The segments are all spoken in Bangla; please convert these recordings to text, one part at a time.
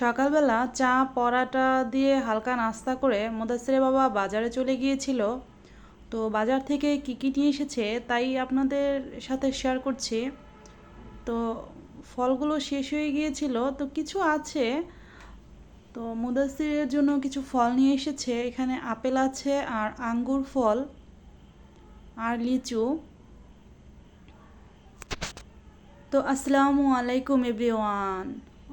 সকালবেলা চা, পরাটা দিয়ে হালকা নাস্তা করে মোদাসিরে বাবা বাজারে চলে গিয়েছিল। তো বাজার থেকে কী কী নিয়ে এসেছে তাই আপনাদের সাথে শেয়ার করছি। তো ফলগুলো শেষ হয়ে গিয়েছিল, তো কিছু আছে। তো মুদাসিরের জন্য কিছু ফল নিয়ে এসেছে, এখানে আপেল আছে আর আঙ্গুর ফল আর লিচু। তো আসসালামু আলাইকুম everyone.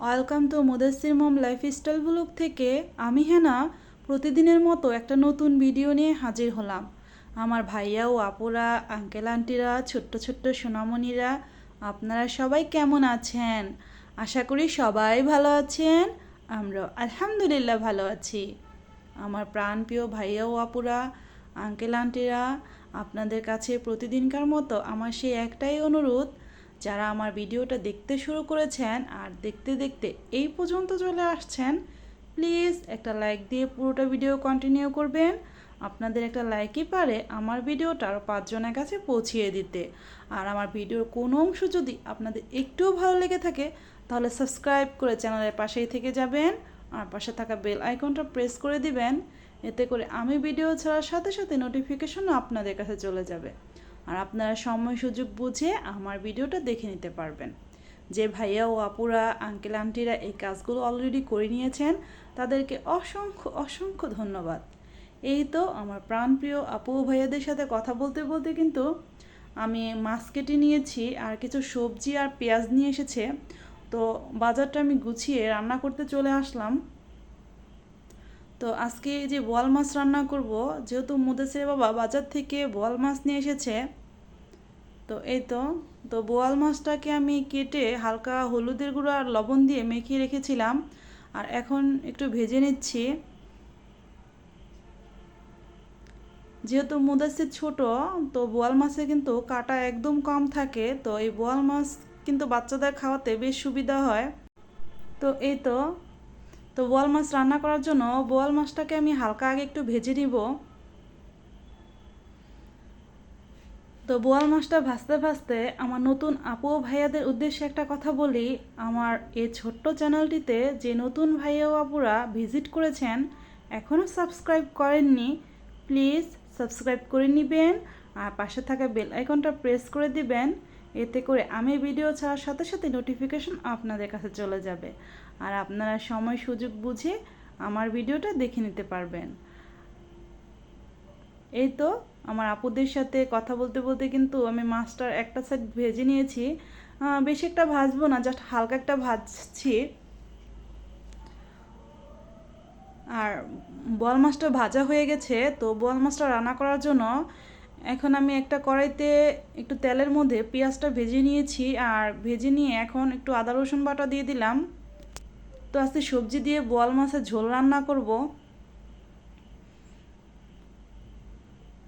Welcome to Mudasir mom lifestyle blog থেকে আমি হেনা, প্রতিদিনের মতো একটা নতুন ভিডিও নিয়ে হাজির হলাম। আমার ভাইয়া ও আপুরা, আঙ্কেল আন্টিরা, ছোট্ট ছোট্ট সোনামণিরা, আপনারা সবাই কেমন আছেন? আশা করি সবাই ভালো আছেন আমরা আলহামদুলিল্লাহ ভালো আছি। আমার প্রাণপ্রিয় ভাইয়া ও আপুরা, আঙ্কেল আন্টিরা, আপনাদের কাছে প্রতিদিনকার মতো আমার সেই একটাই অনুরোধ যারা আমার ভিডিওটা দেখতে শুরু করেছেন আর দেখতে দেখতে এই পর্যন্ত চলে আসছেন প্লিজ একটা লাইক দিয়ে পুরোটা ভিডিও কন্টিনিউ করবেন। আপনাদের একটা লাইকই পারে আমার ভিডিওটা আরও পাঁচজনের কাছে পৌঁছিয়ে দিতে। আর আমার ভিডিওর কোনো অংশ যদি আপনাদের একটুও ভালো লেগে থাকে, তাহলে সাবস্ক্রাইব করে চ্যানেলের পাশেই থেকে যাবেন। আর পাশে থাকা বেল আইকনটা প্রেস করে দিবেন, এতে করে আমি ভিডিও ছাড়ার সাথে সাথে নোটিফিকেশনও আপনাদের কাছে চলে যাবে। আর আপনারা সময় সুযোগ বুঝে আমার ভিডিওটা দেখে নিতে পারবেন। যে ভাইয়া ও আপুরা আঙ্কেল আন্টিরা এই কাজগুলো অলরেডি করে নিয়েছেন, তাদেরকে অসংখ্য অসংখ্য ধন্যবাদ। এই তো আমার প্রাণপ্রিয় আপু ভাইয়াদের সাথে কথা বলতে বলতে কিন্তু আমি মাছ কেটে নিয়েছি, আর কিছু সবজি আর পেঁয়াজ নিয়ে এসেছে। তো বাজারটা আমি গুছিয়ে রান্না করতে চলে আসলাম। তো আজকে এই যে বোয়াল মাছ রান্না করব, যেহেতু মুদেসির বাবা বাজার থেকে বোয়াল মাছ নিয়ে এসেছে, তো এই তো তো বোয়াল মাছটাকে আমি কেটে হালকা হলুদের গুঁড়ো আর লবণ দিয়ে মেখে রেখেছিলাম, আর এখন একটু ভেজে নিচ্ছি। যেহেতু মুদাসির ছোট, তো বোয়াল মাছে কিন্তু কাটা একদম কম থাকে, তো এই বোয়াল মাছ কিন্তু বাচ্চাদের খাওয়াতে বেশ সুবিধা হয়। তো এই তো তো বোয়াল মাছ রান্না করার জন্য বোয়াল মাছটাকে আমি হালকা আগে একটু ভেজে নিব। তো বোয়াল মাছটা ভাজতে ভাজতে আমার নতুন আপু ভাইয়াদের উদ্দেশ্যে একটা কথা বলি। আমার এই ছোট্ট চ্যানেলটিতে যে নতুন ভাইয়া ও আপুরা ভিজিট করেছেন এখনও সাবস্ক্রাইব করেননি, প্লিজ সাবস্ক্রাইব করে নেবেন আর পাশে থাকা বেল আইকনটা প্রেস করে দিবেন। এতে করে আমি ভিডিও ছাড়ার সাথে সাথে নোটিফিকেশন আপনাদের কাছে চলে যাবে। আর আপনারা সময় সুযোগ বুঝে আমার ভিডিওটা দেখে নিতে পারবেন। এই তো আমার আপুদের সাথে কথা বলতে বলতে কিন্তু আমি মাছটার একটা সাইড ভেজে নিয়েছি। বেশি একটা ভাজবো না জাস্ট হালকা একটা ভাজছি। আর বোয়াল মাছটা ভাজা হয়ে গেছে, তো বোয়াল মাছটা রান্না করার জন্য এখন আমি একটা কড়াইতে একটু তেলের মধ্যে পেঁয়াজটা ভেজে নিয়েছি। আর ভেজে নিয়ে এখন একটু আদা রসুন বাটা দিয়ে দিলাম। তো আজকে সবজি দিয়ে বোয়াল মাছের ঝোল রান্না করব।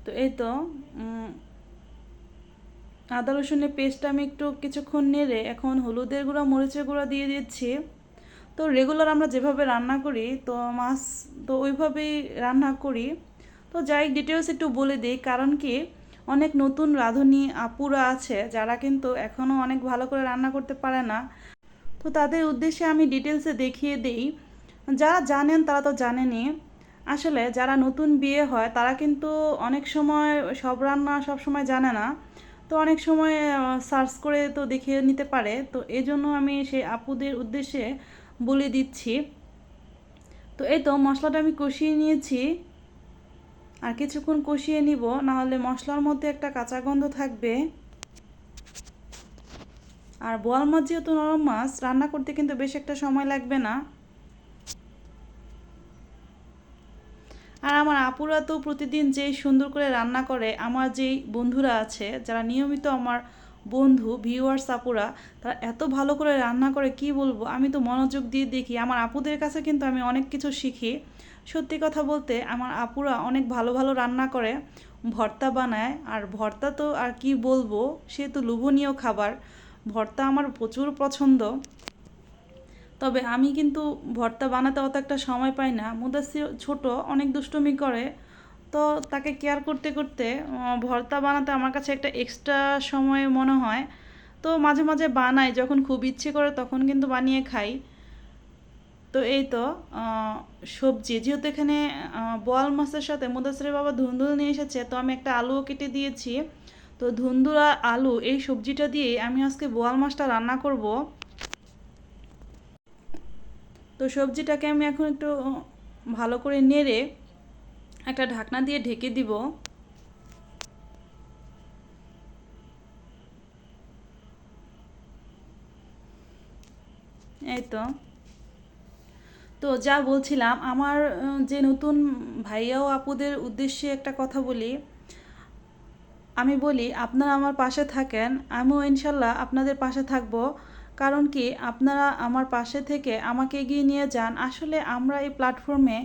তো এই তো আদা রসুনের পেস্টটা আমি একটু কিছুক্ষণ নেড়ে এখন হলুদের গুঁড়া, মরিচের গুঁড়া দিয়ে দিচ্ছি। তো রেগুলার আমরা যেভাবে রান্না করি, তো মাছ তো ওইভাবেই রান্না করি। তো যাই ডিটেলস একটু বলে দিই, কারণ কি অনেক নতুন রাঁধুনি আপুরা আছে, যারা কিন্তু এখনও অনেক ভালো করে রান্না করতে পারে না। তো তাদের উদ্দেশ্যে আমি ডিটেলসে দেখিয়ে দিই। যারা জানেন তারা তো জানেনই। আসলে যারা নতুন বিয়ে হয়, তারা কিন্তু অনেক সময় সব রান্না সব সময় জানে না। তো অনেক সময় সার্চ করে তো দেখিয়ে নিতে পারে। তো এই জন্য আমি সেই আপুদের উদ্দেশ্যে বলে দিচ্ছি। তো এই তো মশলাটা আমি কষিয়ে নিয়েছি। আর কিছুক্ষণ কষিয়ে নিব, নাহলে মশলার মধ্যে একটা কাঁচা গন্ধ থাকবে। আর বোয়াল মাছ যেহেতু নরম মাছ, রান্না করতে কিন্তু বেশ একটা সময় লাগবে না। আর আমার আপুরা তো প্রতিদিন যেই সুন্দর করে রান্না করে, আমার যেই বন্ধুরা আছে, যারা নিয়মিত আমার বন্ধু ভিউয়ার্স আপুরা, তারা এত ভালো করে রান্না করে, কি বলব? আমি তো মনোযোগ দিয়ে দেখি। আমার আপুদের কাছে কিন্তু আমি অনেক কিছু শিখি। সত্যি কথা বলতে, আমার আপুরা অনেক ভালো ভালো রান্না করে, ভর্তা বানায়। আর ভর্তা তো আর কি বলব, সে তো লোভনীয় খাবার। ভর্তা আমার প্রচুর পছন্দ। তবে আমি কিন্তু ভর্তা বানাতে অত একটা সময় পাই না। মুদাসির ছোট, অনেক দুষ্টুমি করে। তো তাকে কেয়ার করতে করতে ভর্তা বানাতে আমার কাছে একটা এক্সট্রা সময় মনে হয়। তো মাঝে মাঝে বানাই, যখন খুব ইচ্ছে করে তখন কিন্তু বানিয়ে খাই। তো এই তো সবজি। যেহেতু এখানে বোয়াল মাছের সাথে মুদাসিরের বাবা ধুন্দুল নিয়ে এসেছে, তো আমি একটা আলুও কেটে দিয়েছি। তো ধুন্দুল আর আলু, এই সবজিটা দিয়ে আমি আজকে বোয়াল মাছটা রান্না করব। তো সবজিটাকে আমি এখন একটু ভালো করে নেড়ে একটা ঢাকনা দিয়ে ঢেকে দিব। এই তো। তো যা বলছিলাম, আমার যে নতুন ভাইয়া ও আপুদের উদ্দেশ্যে একটা কথা বলি আমি বলি, আপনারা আমার পাশে থাকেন, আমিও ইনশাল্লাহ আপনাদের পাশে থাকব। কারণ কি, আপনারা আমার পাশে থেকে আমাকে এগিয়ে নিয়ে যান। আসলে আমরা এই প্ল্যাটফর্মে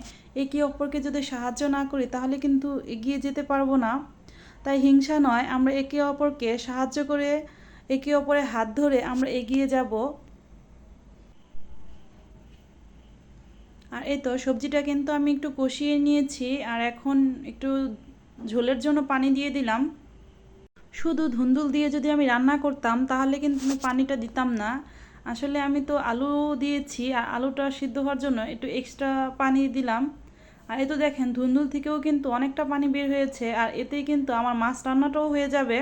একে অপরকে যদি সাহায্য না করি, তাহলে কিন্তু এগিয়ে যেতে পারব না। তাই হিংসা নয়, আমরা একে অপরকে সাহায্য করে, একে অপরের হাত ধরে আমরা এগিয়ে যাব। আর এই তো সবজিটা কিন্তু আমি একটু কষিয়ে নিয়েছি, আর এখন একটু ঝোলের জন্য পানি দিয়ে দিলাম। শুধু ধুন্দুল দিয়ে যদি আমি রান্না করতাম, তাহলে কিন্তু আমি পানিটা দিতাম না। আসলে আমি তো আলু দিয়েছি, আর আলুটা সিদ্ধ হওয়ার জন্য একটু এক্সট্রা পানি দিলাম। আর এই তো দেখেন, ধুন্দুল থেকেও কিন্তু অনেকটা পানি বের হয়েছে, আর এতেই কিন্তু আমার মাছ রান্নাটাও হয়ে যাবে।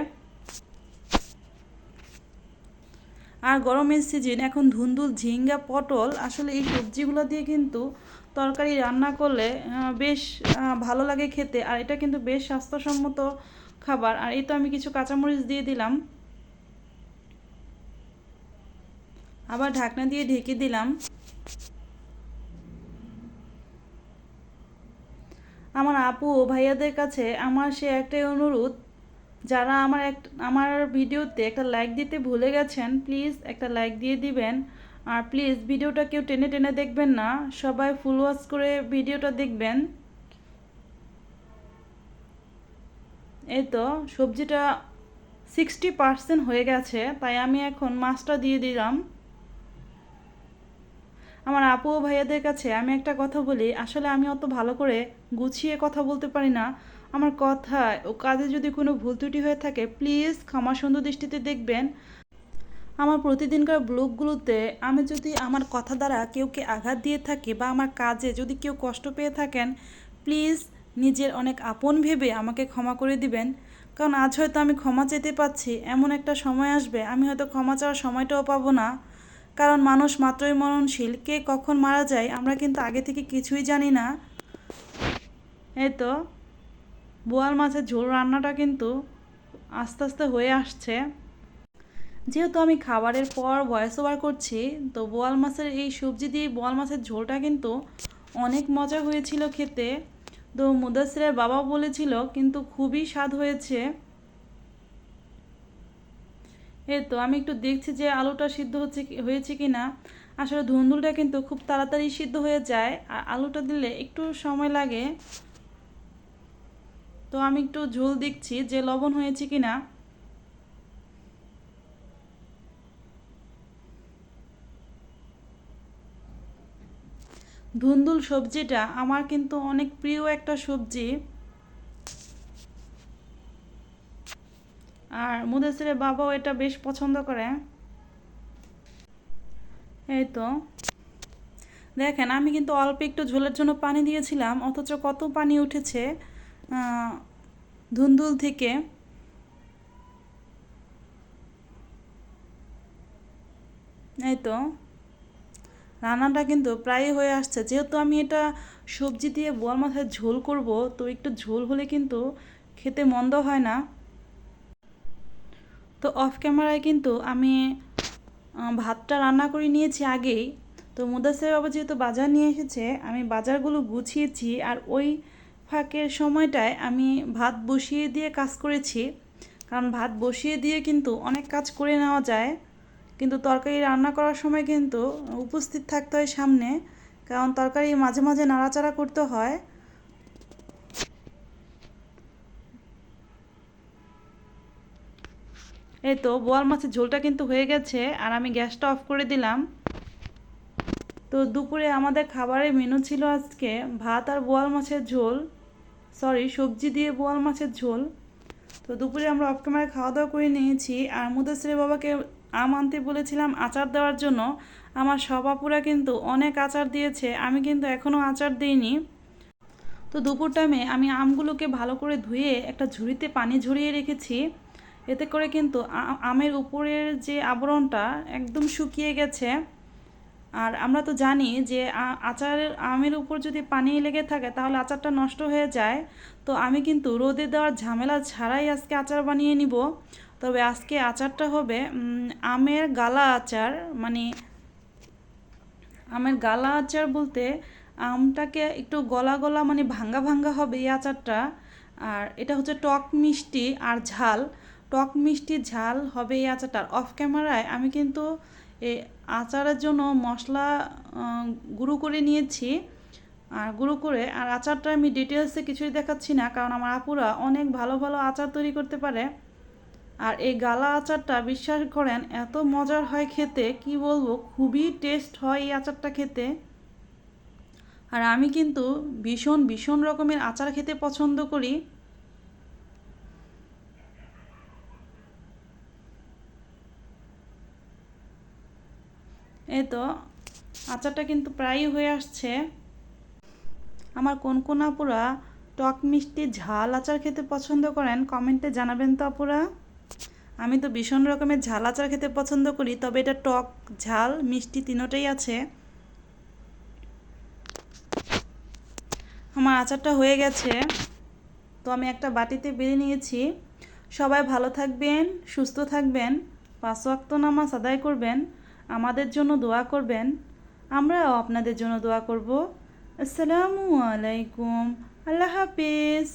আর গরমের সিজন এখন ধুন্দুল, ঝিঙ্গা, পটল, আসলে এই সবজিগুলো দিয়ে কিন্তু তরকারি রান্না করলে বেশ ভালো লাগে খেতে। আর এটা কিন্তু বেশ স্বাস্থ্যসম্মত খাবার, আর এই তো আমি কিছু কাঁচামরিচ দিয়ে দিলাম। আবার ঢাকনা দিয়ে ঢেকে দিলাম। আমার আপু ও ভাইয়াদের কাছে আমার সে একটাই অনুরোধ, যারা আমার এক, আমার ভিডিওতে একটা লাইক দিতে ভুলে গেছেন প্লিজ একটা লাইক দিয়ে দিবেন। আর প্লিজ ভিডিওটা কেউ টেনে টেনে দেখবেন না, সবাই ফুল ওয়াচ করে ভিডিওটা দেখবেন। এই তো, সবজিটা সিক্সটি পার্সেন্ট হয়ে গেছে, তাই আমি এখন মাছটা দিয়ে দিলাম। আমার আপু ও ভাইয়াদের কাছে আমি একটা কথা বলি, আসলে আমি অত ভালো করে গুছিয়ে কথা বলতে পারি না। আমার কথায় ও কাজে যদি কোনো ভুল ত্রুটি হয়ে থাকে প্লিজ ক্ষমা সুন্দর দৃষ্টিতে দেখবেন। আমার প্রতিদিনকার ব্লগগুলোতে আমি যদি আমার কথা দ্বারা কেউকে আঘাত দিয়ে থাকি বা আমার কাজে যদি কেউ কষ্ট পেয়ে থাকেন প্লিজ নিজের অনেক আপন ভেবে আমাকে ক্ষমা করে দিবেন। কারণ আজ হয়তো আমি ক্ষমা চেতে পাচ্ছি এমন একটা সময় আসবে, আমি হয়তো ক্ষমা চাওয়ার সময়টাও পাবো না। কারণ মানুষ মাত্রই মরণশীল, কে কখন মারা যায় আমরা কিন্তু আগে থেকে কিছুই জানি না। এই তো, বোয়াল মাছের ঝোল রান্নাটা কিন্তু আস্তে আস্তে হয়ে আসছে। যেহেতু আমি খাবারের পর ভয়েস ওভার করছি, তো বোয়াল মাছের এই সবজি দিয়ে বোয়াল মাছের ঝোলটা কিন্তু অনেক মজা হয়েছিল খেতে। তো মুদাসিরের বাবা বলেছিল, কিন্তু খুবই স্বাদ হয়েছে। এই তো, আমি একটু দেখছি যে আলুটা সিদ্ধ হচ্ছে হয়েছে কি না আসলে ধুন্দুলটা কিন্তু খুব তাড়াতাড়ি সিদ্ধ হয়ে যায়, আর আলুটা দিলে একটু সময় লাগে। তো আমি একটু ঝোল দেখছি যে লবণ হয়েছে কি না ধুন্দুল সবজিটা আমার কিন্তু অনেক প্রিয় একটা সবজি। আর মুদাসিরের বাবাও এটা বেশ পছন্দ করে। এই তো। দেখেন, আমি কিন্তু অল্প একটু ঝোলের জন্য পানি দিয়েছিলাম, অথচ কত পানি উঠেছে ধুন্দুল থেকে। এই তো। রান্নাটা কিন্তু প্রায় হয়ে আসছে। যেহেতু আমি এটা সবজি দিয়ে বোয়াল মাথায় ঝোল করব, তো একটু ঝোল হলে কিন্তু খেতে মন্দ হয় না। তো অফ ক্যামেরায় কিন্তু আমি ভাতটা রান্না করে নিয়েছি আগেই। তো মুদাসের বাবা যেহেতু বাজার নিয়ে এসেছে, আমি বাজারগুলো গুছিয়েছি আর ওই ফাঁকের সময়টায় আমি ভাত বসিয়ে দিয়ে কাজ করেছি। কারণ ভাত বসিয়ে দিয়ে কিন্তু অনেক কাজ করে নেওয়া যায়। কিন্তু তরকারি রান্না করার সময় কিন্তু উপস্থিত থাকতে হয় সামনে, কারণ তরকারি মাঝে মাঝে নাড়াচাড়া করতে হয়। এই তো, বোয়াল মাছের ঝোলটা কিন্তু হয়ে গেছে, আর আমি গ্যাসটা অফ করে দিলাম। তো দুপুরে আমাদের খাবারের মেনু ছিল আজকে ভাত আর বোয়াল মাছের ঝোল, সরি, সবজি দিয়ে বোয়াল মাছের ঝোল। তো দুপুরে আমরা অফ ক্যামেরায় খাওয়া দাওয়া করে নিয়েছি, আর মুদাসিরের বাবাকে আম আনতে বলেছিলাম আচার দেওয়ার জন্য। আমার সব আপুরা কিন্তু অনেক আচার দিয়েছে, আমি কিন্তু এখনও আচার দিইনি। তো দুপুর টাইমে আমি আমগুলোকে ভালো করে ধুয়ে একটা ঝুড়িতে পানি ঝরিয়ে রেখেছি। এতে করে কিন্তু আমের উপরের যে আবরণটা একদম শুকিয়ে গেছে। আর আমরা তো জানি যে আচারের, আমের উপর যদি পানি লেগে থাকে তাহলে আচারটা নষ্ট হয়ে যায়। তো আমি কিন্তু রোদে দেওয়ার ঝামেলা ছাড়াই আজকে আচার বানিয়ে নিব। তবে আজকে আচারটা হবে আমের গালা আচার মানে আমের গালা আচার বলতে আমটাকে একটু গলা গলা মানে ভাঙ্গা ভাঙ্গা হবে এই আচারটা। আর এটা হচ্ছে টক মিষ্টি আর ঝাল। টক মিষ্টি, ঝাল হবে এই আচারটার অফ ক্যামেরায় আমি কিন্তু এই আচারের জন্য মশলা গুঁড়ো করে নিয়েছি। আর গুঁড়ো করে, আর আচারটা আমি ডিটেলসে কিছুই দেখাচ্ছি না, কারণ আমার আপুরা অনেক ভালো ভালো আচার তৈরি করতে পারে। আর এই গালা আচারটা বিশ্বাস করেন, এত মজার হয় খেতে, কি বলব, খুবই টেস্ট হয় এই আচারটা খেতে। আর আমি কিন্তু ভীষণ ভীষণ রকমের আচার খেতে পছন্দ করি। এই তো, আচারটা কিন্তু প্রায়ই হয়ে আসছে। আমার কোন কোন আপুরা টক মিষ্টি ঝাল আচার খেতে পছন্দ করেন, কমেন্টে জানাবেন তো আপুরা। আমি তো ভীষণ রকমের ঝাল আচার খেতে পছন্দ করি, তবে এটা টক ঝাল, মিষ্টি তিনোটাই আছে। আমার আচারটা হয়ে গেছে। তো আমি একটা বাটিতে বেড়ে নিয়েছি। সবাই ভালো থাকবেন, সুস্থ থাকবেন, পাঁচ ওয়াক্ত নামাজ আদায় করবেন, আমাদের জন্য দোয়া করবেন, আমরাও আপনাদের জন্য দোয়া করব। আসসালামু আলাইকুম, আল্লাহ হাফিজ।